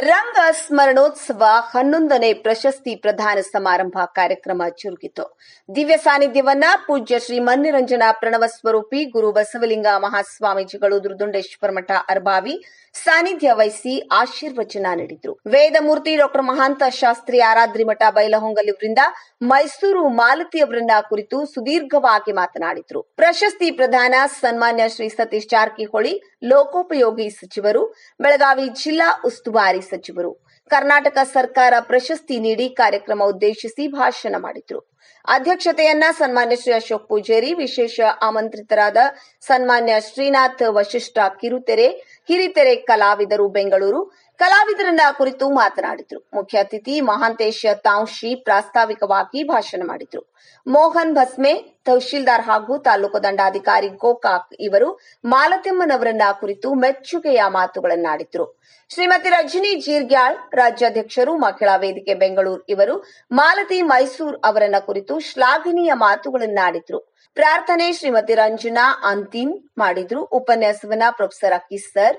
Ra ಸ್ಮರಣೋತ್ಸವ ಹನ್ನೊಂದನೇ ಪ್ರಶಸ್ತಿ ಪ್ರದಾನ ಸಮಾರಂಭ ಕಾರ್ಯಕ್ರಮ ಚುರುಕಿತು. ದಿವ್ಯ ಸಾನ್ನಿಧ್ಯವನ್ನ ಪೂಜ್ಯ ಶ್ರೀ ಮನ್ನಿರಂಜನ ಪ್ರಣವ ಸ್ವರೂಪಿ ಗುರು ಬಸವಲಿಂಗ ಮಹಾಸ್ವಾಮೀಜಿಗಳು ದುರ್ದುಂಡೇಶ್ವರ ಮಠ ಅರ್ಬಾವಿ ಸಾನ್ನಿಧ್ಯ ವಹಿಸಿ ಆಶೀರ್ವಚನ ನೀಡಿದ್ರು. ವೇದಮೂರ್ತಿ ಡಾಕ್ಟರ್ ಮಹಾಂತ ಶಾಸ್ತ್ರಿ ಆರಾಧ್ರಿ ಮಠ ಬೈಲಹೊಂಗಲಿವರಿಂದ ಮೈಸೂರು ಮಾಲತಿ ಅವರನ್ನ ಕುರಿತು ಸುದೀರ್ಘವಾಗಿ ಮಾತನಾಡಿದ್ರು. ಪ್ರಶಸ್ತಿ ಪ್ರದಾನ ಸನ್ಮಾನ್ಯ ಶ್ರೀ ಸತೀಶ್ ಜಾರಕಿಹೊಳಿ, ಲೋಕೋಪಯೋಗಿ ಸಚಿವರು, ಬೆಳಗಾವಿ ಜಿಲ್ಲಾ ಉಸ್ತುವಾರಿ ಸಚಿವರು. ಕರ್ನಾಟಕ ಸರ್ಕಾರ ಪ್ರಶಸ್ತಿ ನೀಡಿ ಕಾರ್ಯಕ್ರಮ ಉದ್ದೇಶಿಸಿ ಭಾಷಣ ಮಾಡಿದ್ರು. ಅಧ್ಯಕ್ಷತೆಯನ್ನ ಸನ್ಮಾನ್ಯ ಶ್ರೀ ಅಶೋಕ್ ಪೂಜೇರಿ, ವಿಶೇಷ ಆಮಂತ್ರಿತರಾದ ಸನ್ಮಾನ್ಯ ಶ್ರೀನಾಥ್ ವಶಿಷ್ಠ ಕಿರುತೆರೆ, ಹಿರಿತೆರೆ ಕಲಾವಿದರು ಬೆಂಗಳೂರು ಕಲಾವಿದರನ್ನ ಕುರಿತು ಮಾತನಾಡಿದ್ರು. ಮುಖ್ಯ ಅತಿಥಿ ಮಹಾಂತೇಶ ತಾಂಶಿ ಪ್ರಾಸ್ತಾವಿಕವಾಗಿ ಭಾಷಣ ಮಾಡಿದ್ರು. ಮೋಹನ್ ಭಸ್ಮೆ, ತಹಶೀಲ್ದಾರ್ ಹಾಗೂ ತಾಲೂಕು ದಂಡಾಧಿಕಾರಿ ಗೋಕಾಕ್ ಇವರು ಮಾಲತಿಮ್ಮನವರನ್ನ ಕುರಿತು ಮೆಚ್ಚುಗೆಯ ಮಾತುಗಳನ್ನಾಡಿದ್ರು. ಶ್ರೀಮತಿ ರಜನಿ ಜೀರ್ಗ್ಯಾಳ್, ರಾಜ್ಯಾಧ್ಯಕ್ಷರು ಮಹಿಳಾ ವೇದಿಕೆ ಬೆಂಗಳೂರು ಇವರು ಮಾಲತಿ ಮೈಸೂರ್ ಅವರನ್ನ ಕುರಿತು ಶ್ಲಾಘನೀಯ ಮಾತುಗಳನ್ನಾಡಿದ್ರು. ಪ್ರಾರ್ಥನೆ ಶ್ರೀಮತಿ ರಂಜನಾ ಅಂತಿಮ್ ಮಾಡಿದ್ರು. ಉಪನ್ಯಾಸವನ್ನ ಪ್ರೊಫೆಸರ್ ಅಕ್ಕಿ ಸರ್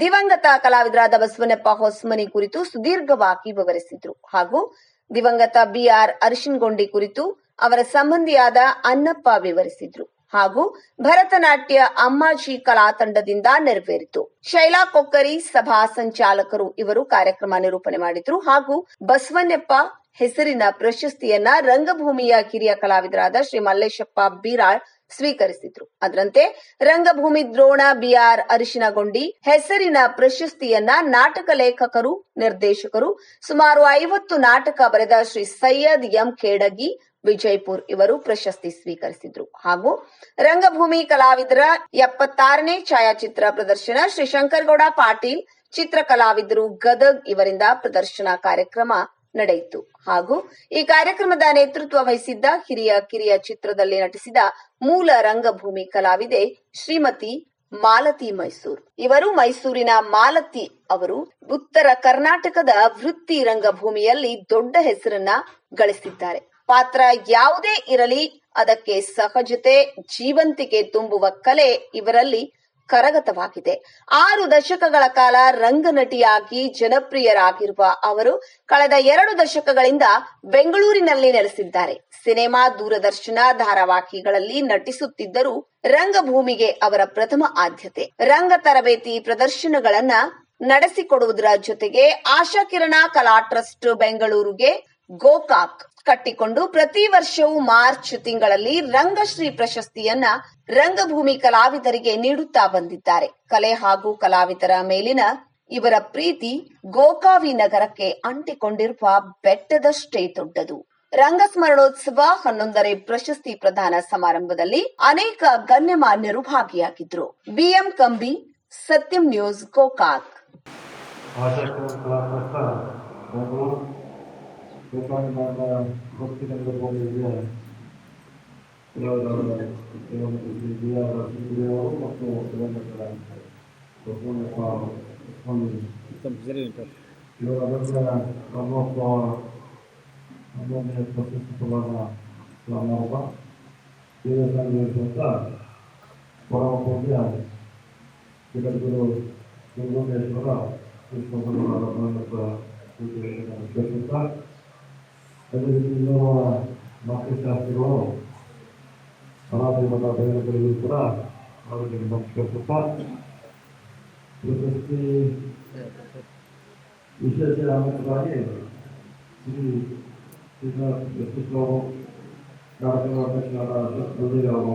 ದಿವಂಗತ ಕಲಾವಿದರಾದ ಬಸವನಪ್ಪ ಹೊಸ್ಮನಿ ಕುರಿತು ಸುದೀರ್ಘವಾಗಿ ವಿವರಿಸಿದ್ರು. ಹಾಗೂ ದಿವಂಗತ ಬಿಆರ್ ಅರಿಶಿನ್ಗೊಂಡಿ ಕುರಿತು ಅವರ ಸಂಬಂಧಿಯಾದ ಅನ್ನಪ್ಪ ವಿವರಿಸಿದ್ರು. ಹಾಗೂ ಭರತನಾಟ್ಯ ಅಮ್ಮಾಜಿ ಕಲಾ ತಂಡದಿಂದ ನೆರವೇರಿತು. ಶೈಲಾ ಕೊಕ್ಕರಿ ಸಭಾ ಸಂಚಾಲಕರು ಇವರು ಕಾರ್ಯಕ್ರಮ ನಿರೂಪಣೆ ಮಾಡಿದ್ರು. ಹಾಗೂ ಬಸವಣ್ಣಪ್ಪ ಹೆಸರಿನ ಪ್ರಶಸ್ತಿಯನ್ನ ರಂಗಭೂಮಿಯ ಕಿರಿಯ ಕಲಾವಿದರಾದ ಶ್ರೀ ಮಲ್ಲೇಶಪ್ಪ ಬೀರಾಳ್ ಸ್ವೀಕರಿಸಿದ್ರು. ಅದರಂತೆ ರಂಗಭೂಮಿ ದ್ರೋಣ ಬಿಆರ್ ಅರಿಶಿನಗೊಂಡಿ ಹೆಸರಿನ ಪ್ರಶಸ್ತಿಯನ್ನ ನಾಟಕ ಲೇಖಕರು, ನಿರ್ದೇಶಕರು, ಸುಮಾರು ಐವತ್ತು ನಾಟಕ ಬರೆದ ಶ್ರೀ ಸೈಯದ್ ಎಂ. ಖೇಡಗಿ ವಿಜಯಪುರ್ ಇವರು ಪ್ರಶಸ್ತಿ ಸ್ವೀಕರಿಸಿದ್ರು. ಹಾಗೂ ರಂಗಭೂಮಿ ಕಲಾವಿದರ ಎಪ್ಪತ್ತಾರನೇ ಛಾಯಾಚಿತ್ರ ಪ್ರದರ್ಶನ ಶ್ರೀ ಶಂಕರಗೌಡ ಪಾಟೀಲ್ ಚಿತ್ರ ಕಲಾವಿದರು ಗದಗ್ ಇವರಿಂದ ಪ್ರದರ್ಶನ ಕಾರ್ಯಕ್ರಮ ನಡೆಯಿತು. ಹಾಗೂ ಈ ಕಾರ್ಯಕ್ರಮದ ನೇತೃತ್ವ ವಹಿಸಿದ್ದ ಹಿರಿಯ ಕಿರಿಯ ಚಿತ್ರದಲ್ಲಿ ನಟಿಸಿದ ಮೂಲ ರಂಗಭೂಮಿ ಕಲಾವಿದೆ ಶ್ರೀಮತಿ ಮಾಲತಿ ಮೈಸೂರು. ಇವರು ಮೈಸೂರಿನ ಮಾಲತಿ ಅವರು ಉತ್ತರ ಕರ್ನಾಟಕದ ವೃತ್ತಿ ರಂಗಭೂಮಿಯಲ್ಲಿ ದೊಡ್ಡ ಹೆಸರನ್ನ ಗಳಿಸಿದ್ದಾರೆ. ಪಾತ್ರ ಯಾವುದೇ ಇರಲಿ, ಅದಕ್ಕೆ ಸಹಜತೆ, ಜೀವಂತಿಕೆ ತುಂಬುವ ಕಲೆ ಇವರಲ್ಲಿ ಕರಗತವಾಗಿದೆ. ಆರು ದಶಕಗಳ ಕಾಲ ರಂಗನಟಿಯಾಗಿ ಜನಪ್ರಿಯರಾಗಿರುವ ಅವರು ಕಳೆದ ಎರಡು ದಶಕಗಳಿಂದ ಬೆಂಗಳೂರಿನಲ್ಲಿ ನೆಲೆಸಿದ್ದಾರೆ. ಸಿನಿಮಾ ದೂರದರ್ಶನ ಧಾರಾವಾಹಿಗಳಲ್ಲಿ ನಟಿಸುತ್ತಿದ್ದರೂ ರಂಗಭೂಮಿಗೆ ಅವರ ಪ್ರಥಮ ಆದ್ಯತೆ. ರಂಗ ತರಬೇತಿ ಪ್ರದರ್ಶನಗಳನ್ನ ನಡೆಸಿಕೊಡುವುದರ ಜೊತೆಗೆ ಆಶಾ ಕಿರಣ ಕಲಾ ಟ್ರಸ್ಟ್ ಬೆಂಗಳೂರಿಗೆ ಗೋಕಾಕ್ ಕಟ್ಟಿಕೊಂಡು ಪ್ರತಿ ವರ್ಷವೂ ಮಾರ್ಚ್ ತಿಂಗಳಲ್ಲಿ ರಂಗಶ್ರೀ ಪ್ರಶಸ್ತಿಯನ್ನ ರಂಗಭೂಮಿ ಕಲಾವಿದರಿಗೆ ನೀಡುತ್ತಾ ಬಂದಿದ್ದಾರೆ. ಕಲೆ ಹಾಗೂ ಕಲಾವಿದರ ಮೇಲಿನ ಇವರ ಪ್ರೀತಿ ಗೋಕಾವಿ ನಗರಕ್ಕೆ ಅಂಟಿಕೊಂಡಿರುವ ಬೆಟ್ಟದಷ್ಟೇ ದೊಡ್ಡದು. ರಂಗ ಸ್ಮರಣೋತ್ಸವ ಹನ್ನೊಂದನೇ ಪ್ರಶಸ್ತಿ ಪ್ರದಾನ ಸಮಾರಂಭದಲ್ಲಿ ಅನೇಕ ಗಣ್ಯಮಾನ್ಯರು ಭಾಗಿಯಾಗಿದ್ರು. ಬಿಎಂ ಕಂಬಿ, ಸತ್ಯಂ ನ್ಯೂಸ್ ಗೋಕಾಕ್. ಆಶಾಕರ ಕಲಾಕೃತ ಬೆಂಗಳೂರು ಗೋಪಾಲನಾದ ಭಕ್ತಿರಂಗಭೂಮಿಗೆ ಕೆಲವರ ಶ್ರೀ ಬಿ ಆರ್ ರಸಗುರಿಯವರು ಮತ್ತು ದಿವಂಗತ ಬಸವಣ್ಣಪ್ಪ ಸ್ವಾಮಿ ಇವರ ನಂತರ ಬ್ರಹ್ಮೋತ್ಸವ ಹನ್ನೊಂದನೇ ಪ್ರಶಸ್ತಿ ಪ್ರದಾನ ಸಮಾರಂಭ ದೇವಸ್ಥಾನದ ಪರಮ ಪೂಜ್ಯ ಜಗದ್ಗುರು ದುರ್ಗೋಮೇಶ್ವರ ಕೃಷ್ಣ ಅದೇ ರೀತಿ ಇನ್ನೋರ್ವ ಮಾತೃಶಾಸ್ತ್ರಿಗಳು ಅನಾಥ ಮಠ ಬಯಲುಗಳಿಗೂ ಕೂಡ ಅವರಿಗೆ ನಮಸ್ಕರಿಸುತ್ತಾ ಪ್ರಶಸ್ತಿ ವಿಶೇಷ ಆಮಂತ್ರರಾಗಿ ಶ್ರೀ ಶ್ರೀನಾಥ್ ಯಶಸ್ವರು ನಾಟಕ ಅಧ್ಯಕ್ಷರಾದ ಅಶೋಕ್ ಅವರು